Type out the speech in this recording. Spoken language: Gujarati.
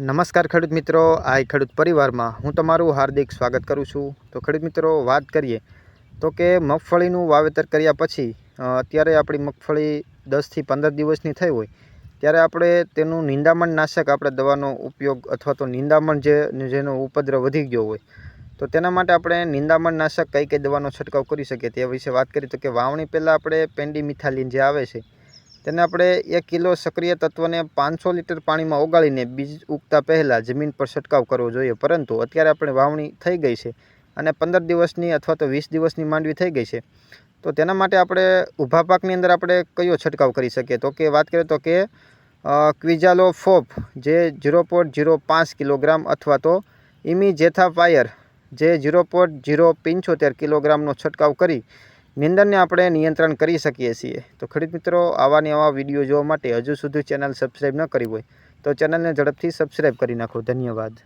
નમસ્કાર ખેડૂત મિત્રો, આ ખેડૂત પરિવારમાં હું તમારું હાર્દિક સ્વાગત કરું છું. તો ખેડૂત મિત્રો, વાત કરીએ તો કે મગફળીનું વાવેતર કર્યા પછી અત્યારે આપણી મગફળી દસથી પંદર દિવસની થઈ હોય, ત્યારે આપણે તેનું નિંદામણ નાશક આપણે દવાનો ઉપયોગ અથવા તો નિંદામણ જે, જેનો ઉપદ્રવ વધી ગયો હોય, તો તેના માટે આપણે નિંદામણ નાશક કઈ કઈ દવાનો છંટકાવ કરી શકીએ તે વિશે વાત કરીએ. તો કે વાવણી પહેલાં આપણે પેન્ડી મિથાલિન જે આવે છે તેને આપણે એક કિલો સક્રિય તત્વને પાંચસો લીટર પાણીમાં ઓગાળીને બીજ ઉગતા પહેલાં જમીન પર છંટકાવ કરવો જોઈએ. પરંતુ અત્યારે આપણે વાવણી થઈ ગઈ છે અને પંદર દિવસની અથવા તો વીસ દિવસની માંડવી થઈ ગઈ છે. તો તેના માટે આપણે ઊભા પાકની અંદર આપણે કયો છંટકાવ કરી શકીએ? તો કે વાત કરીએ તો કે ક્વિઝાલો ફોપ જે ઝીરો પોઈન્ટ ઝીરો પાંચ કિલોગ્રામ અથવા તો ઇમી જેથા ફાયર જે ઝીરો પોઈન્ટ ઝીરો પંચોતેર કિલોગ્રામનો છંટકાવ કરી નિંદનને આપણે નિયંત્રણ કરી શકીએ છીએ. તો ખેડૂત મિત્રો, આવા ને આવા વીડિયો જોવા માટે હજુ સુધી ચેનલ સબસ્ક્રાઈબ ન કરી હોય તો ચેનલને ઝડપથી સબસ્ક્રાઈબ કરી નાખો. ધન્યવાદ.